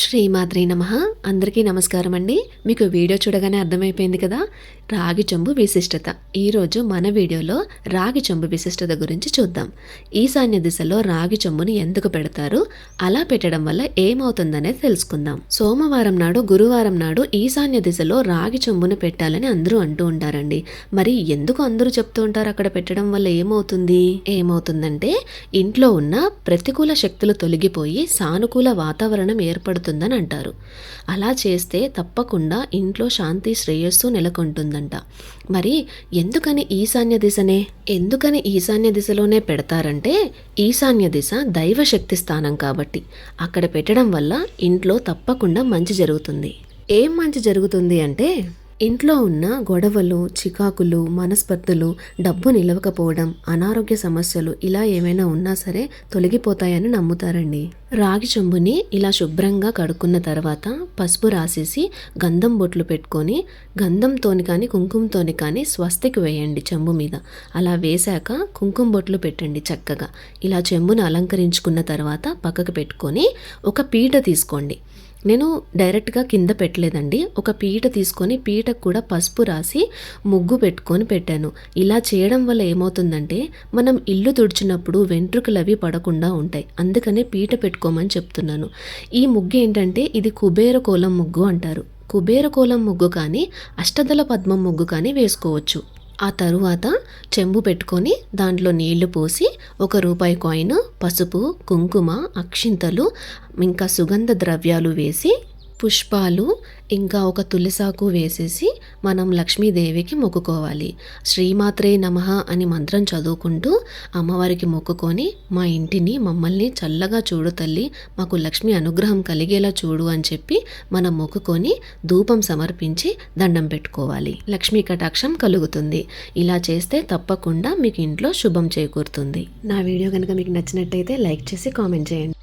శ్రీమాత్రి నమ. అందరికీ నమస్కారం అండి. మీకు వీడియో చూడగానే అర్థమైపోయింది కదా? రాగి చెంబు విశిష్టత. ఈరోజు మన వీడియోలో రాగి చెంబు విశిష్టత గురించి చూద్దాం. ఈశాన్య దిశలో రాగి చెంబుని ఎందుకు పెడతారు? అలా పెట్టడం వల్ల ఏమవుతుందనేది తెలుసుకుందాం. సోమవారం నాడు గురువారం నాడు ఈశాన్య దిశలో రాగి చెంబును పెట్టాలని అందరూ అంటూ ఉంటారండి. మరి ఎందుకు అందరూ చెప్తూ ఉంటారు అక్కడ పెట్టడం వల్ల ఏమవుతుంది? ఏమవుతుందంటే ఇంట్లో ఉన్న ప్రతికూల శక్తులు తొలగిపోయి సానుకూల వాతావరణం ఏర్పడుతుందని అంటారు. అలా చేస్తే తప్పకుండా ఇంట్లో శాంతి శ్రేయస్సు నెలకొంటుందంట. మరి ఎందుకని ఈశాన్య దిశనే? ఎందుకని ఈశాన్య దిశలోనే పెడతారంటే ఈశాన్య దిశ దైవ శక్తి స్థానం కాబట్టి. అక్కడ పెట్టడం వల్ల ఇంట్లో తప్పకుండా మంచి జరుగుతుంది. ఏం మంచి జరుగుతుంది అంటే ఇంట్లో ఉన్న గొడవలు చికాకులు మనస్పర్ధలు డబ్బు నిలవకపోవడం అనారోగ్య సమస్యలు ఇలా ఏమైనా ఉన్నా సరే తొలగిపోతాయని నమ్ముతారండి. రాగి చెంబుని ఇలా శుభ్రంగా కడుక్కున్న తర్వాత పసుపు రాసేసి గంధం బొట్లు పెట్టుకొని గంధంతోని కానీ కుంకుమతోని కానీ స్వస్తికి వేయండి చెంబు మీద. అలా వేశాక కుంకుమ బొట్లు పెట్టండి చక్కగా. ఇలా చెంబును అలంకరించుకున్న తర్వాత పక్కకు పెట్టుకొని ఒక పీట తీసుకోండి. నేను డైరెక్ట్గా కింద పెట్టలేదండి. ఒక పీట తీసుకొని పీటకు కూడా పసుపు రాసి ముగ్గు పెట్టుకొని పెట్టాను. ఇలా చేయడం వల్ల ఏమవుతుందంటే మనం ఇల్లు తుడిచినప్పుడు వెంట్రుకలు అవి పడకుండా ఉంటాయి. అందుకనే పీట పెట్టుకోమని చెప్తున్నాను. ఈ ముగ్గు ఏంటంటే ఇది కుబేర కోలం ముగ్గు అంటారు. కుబేర కోలం ముగ్గు కానీ అష్టదళ పద్మం ముగ్గు కానీ వేసుకోవచ్చు. ఆ తరువాత చెంబు పెట్టుకొని దాంట్లో నీళ్ళు పోసి ఒక రూపాయి కాయిన్ పసుపు కుంకుమ అక్షింతలు ఇంకా సుగంధ ద్రవ్యాలు వేసి పుష్పాలు ఇంకా ఒక తులసాకు వేసేసి మనం లక్ష్మీదేవికి మొక్కుకోవాలి. శ్రీమాత్రే నమః అని మంత్రం చదువుకుంటూ అమ్మవారికి మొక్కుకొని మా ఇంటిని మమ్మల్ని చల్లగా చూడు తల్లి మాకు లక్ష్మి అనుగ్రహం కలిగేలా చూడు అని చెప్పి మనం మొక్కుకొని ధూపం సమర్పించి దండం పెట్టుకోవాలి. లక్ష్మీ కటాక్షం కలుగుతుంది. ఇలా చేస్తే తప్పకుండా మీకు ఇంట్లో శుభం చేకూరుతుంది. నా వీడియో కనుక మీకు నచ్చినట్టయితే లైక్ చేసి కామెంట్ చేయండి.